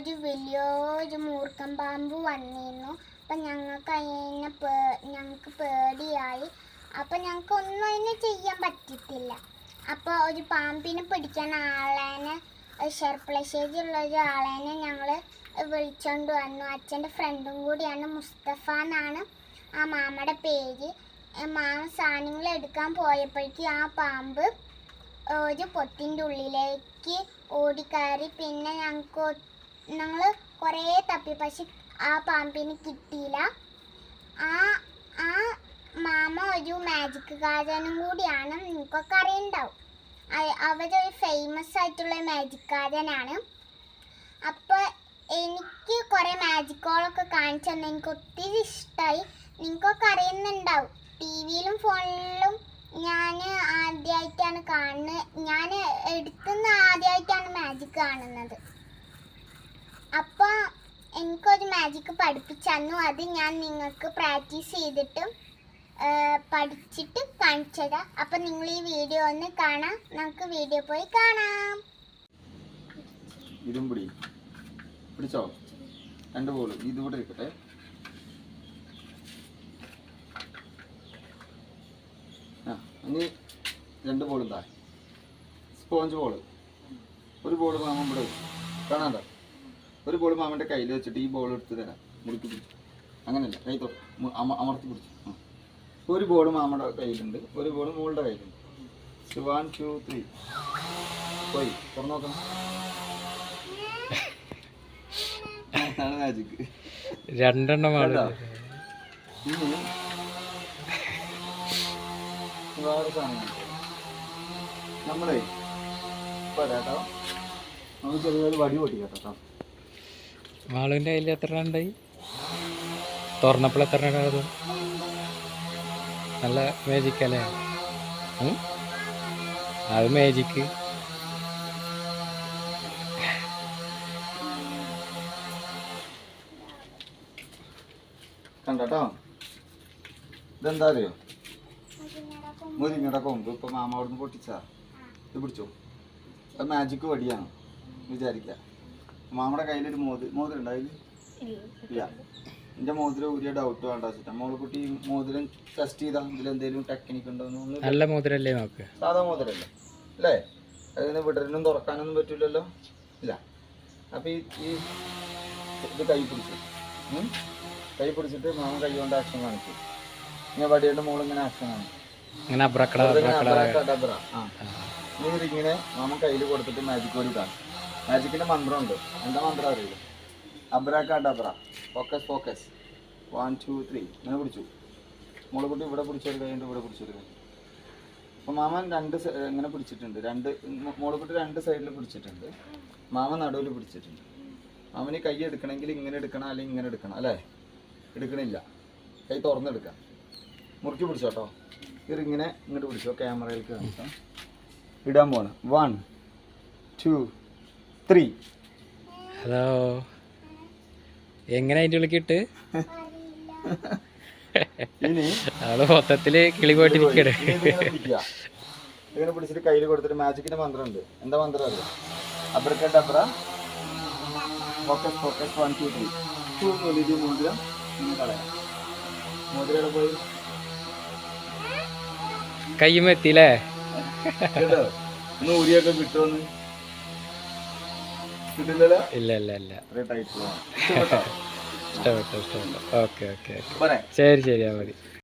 ഒരു വലിയൊരു മൂർഖൻ പാമ്പ് വന്നിരുന്നു. അപ്പം ഞങ്ങൾക്ക് അതിനെ പേ ഞങ്ങൾക്ക് പേടിയായി. അപ്പം ഞങ്ങൾക്ക് ഒന്നും അതിനെ ചെയ്യാൻ പറ്റത്തില്ല. അപ്പോൾ ഒരു പാമ്പിനെ പിടിക്കാൻ ആളേനെ ഷെർപ്പളശ്ശേരിയുള്ള ഒരു ആളേനെ ഞങ്ങൾ വിളിച്ചോണ്ട് വന്നു. അച്ഛന്റെ ഫ്രണ്ടും കൂടിയാണ് മുസ്തഫ എന്നാണ് ആ മാമയുടെ പേര്. മാമ സാധനങ്ങൾ എടുക്കാൻ പോയപ്പോഴേക്കും ആ പാമ്പ് ഒരു പൊത്തിന്റെ ഉള്ളിലേക്ക് ഓടിക്കയറി. പിന്നെ ഞങ്ങൾക്ക് ഞങ്ങൾ കുറേ തപ്പി. പക്ഷെ ആ പാമ്പിന് കിട്ടിയില്ല. ആ ആ മാമ ഒരു മാജിക് കാരനും കൂടിയാണ്. നിങ്ങൾക്കൊക്കെ അറിയുണ്ടാവും. അവരൊരു ഫേമസ് ആയിട്ടുള്ള മാജിക് കാരനാണ് അപ്പോൾ എനിക്ക് കുറേ മാജിക്കുകളൊക്കെ കാണിച്ചു തന്നെ. എനിക്ക് ഒത്തിരി ഇഷ്ടമായി നിങ്ങൾക്കൊക്കെ അറിയുന്നുണ്ടാവും. ടി വിയിലും ഫോണിലും ഞാൻ ആദ്യമായിട്ടാണ് കാണുന്നത്. ഞാൻ എടുത്തുനിന്ന് ആദ്യമായിട്ടാണ് മാജിക് കാണുന്നത്. അപ്പോൾ എനിക്കൊരു മാജിക് പഠിപ്പിച്ചു അത് ഞാൻ നിങ്ങൾക്ക് പ്രാക്ടീസ് ചെയ്തിട്ട് പഠിച്ചിട്ട് പഠിച്ചിട്ട് കാണിച്ചതാ അപ്പം നിങ്ങൾ ഈ വീഡിയോ ഒന്ന് കാണാം. നമുക്ക് വീഡിയോ പോയി കാണാം. ഇതും പിടി പിടിച്ചോ? രണ്ട് ബോൾ ഇതുകൂടെ ഇരിക്കട്ടെ. ആ ഇനി രണ്ട് ബോൾ എന്താ സ്പോഞ്ച് ബോൾ ഒരു ബോൾ വാങ്ങുമ്പോൾ കാണാണ്ട ഒരു ബോൾ മാമന്റെ കയ്യിൽ വെച്ചിട്ട് ഈ ബോൾ എടുത്ത് തരാം. മുറുക്കി പിടിച്ചു. അങ്ങനെയല്ല കൈ അമർത്തി പിടിച്ചു. ഒരു ബോൾ മാമയുടെ കയ്യിലുണ്ട്. ഒരു ബോൾ മോളുടെ കയ്യിലുണ്ട്. വൺ ടു ത്രീ പോയി. തുറന്നു നോക്കണം. അതാണ് മാജിക് രണ്ടെണ്ണം ആൾ കേട്ടോ? ഇനി വേറെ സാധനം നമ്മളേ പോരാട്ടോ കേട്ടോ. നമുക്ക് ചെറിയൊരു വടി പൊട്ടി കേട്ടോ. മാളുവിന്റെ കയ്യിൽ എത്ര ഉണ്ടായി? തുറന്നപ്പോൾ എത്ര എണ്ണം നല്ല മാജിക് അല്ലേ? അത് മേജിക്ക് കണ്ടോ? ഇതെന്താ അറിയോ മുരിങ്ങയുടെ കൊമ്പ് ഇപ്പൊ മാമ അവിടുന്ന് പൊട്ടിച്ചാ ഇത് പിടിച്ചോ? അത് മാജിക്ക് വടിയാണ്? വിചാരിക്ക. മാമയുടെ കയ്യിലൊരു മോതി മോതിരം ഉണ്ടായില്ല ഇല്ല. എന്റെ മോതിരം ഒരു ഡൗട്ട് വേണ്ട വെച്ചിട്ടാ മോളെ കുട്ടി മോതിരം ടെസ്റ്റ് ചെയ്താൽ ഇതിൽ എന്തെങ്കിലും ടെക്നിക്ക് ഉണ്ടോ നല്ല മോതിരല്ലേ നോക്ക് സാധാ മോതിരല്ലേ? അല്ലേ? അതിന് വിടരനും തുറക്കാനൊന്നും പറ്റില്ലല്ലോ ഇല്ല. അപ്പൊ ഈ ഈ ഇത് കൈ പിടിച്ചു? കൈ പിടിച്ചിട്ട് മാമ കൈ കൊണ്ട് ആക്ഷൻ കാണിച്ചു ഇങ്ങനെ വടിയുടെ മോൾ ഇങ്ങനെ ആക്ഷൻ കാണിച്ചു ഇങ്ങനെ മാമ കയ്യിൽ കൊടുത്തിട്ട് മാജിക് വടി കാണും മാജിക്കിന്റെ മന്ത്രമുണ്ട്. എന്താ മന്ത്രം അറിയില്ല. Abracadabra focus focus one two three ഇങ്ങനെ പിടിച്ചു. മോളെ കുട്ടി ഇവിടെ പിടിച്ചൊരു കഴിഞ്ഞിട്ട് ഇവിടെ പിടിച്ചൊരു കൈ അപ്പൊ മാമൻ രണ്ട് ഇങ്ങനെ പിടിച്ചിട്ടുണ്ട്. രണ്ട് മോ- മോളെ കുട്ടി രണ്ട് സൈഡിൽ പിടിച്ചിട്ടുണ്ട്. മാമൻ നടുവിൽ പിടിച്ചിട്ടുണ്ട്. മാമന് കൈ എടുക്കണമെങ്കിൽ ഇങ്ങനെ എടുക്കണം അല്ലെങ്കിൽ ഇങ്ങനെ എടുക്കണം അല്ലേ? എടുക്കണില്ല. കൈ തുറന്നെടുക്കാം. മുറുക്കി പിടിച്ചോട്ടോ ഇങ്ങനെ ഇങ്ങോട്ട് പിടിച്ചോ. ക്യാമറയിലേക്ക് കാണിക്കാം. ഇടാൻ പോകണം വൺ ടു ത്രീ ഹലോ എങ്ങനെ അതിന്റെ ഇനി ആൾ മൊത്തത്തിൽ കിളി പോയിട്ടിരിക്കണേ ഇങ്ങനെ പിടിച്ചിട്ട് കയ്യിൽ കൊടുത്തിട്ട് മാജിക്കിന്റെ മന്ത്രം ഉണ്ട് എന്താ മന്ത്രം അത്? Abracadabra focus focus one two three two വലിയ മോതിരം ഇങ്ങനെ കളയാം. മോതിരം എവിടെ പോയി? കയ്യുമ്മ ഒന്ന് ഊരിയൊക്കെ കിട്ടുമെന്ന് കിട്ടില്ലല്ലോ ഇല്ല ഇഷ്ടപ്പെട്ടോ ഇഷ്ടപ്പെട്ടു ഇഷ്ടപ്പെട്ടു. ഓക്കെ ഓക്കെ ശരി ശരി മതി.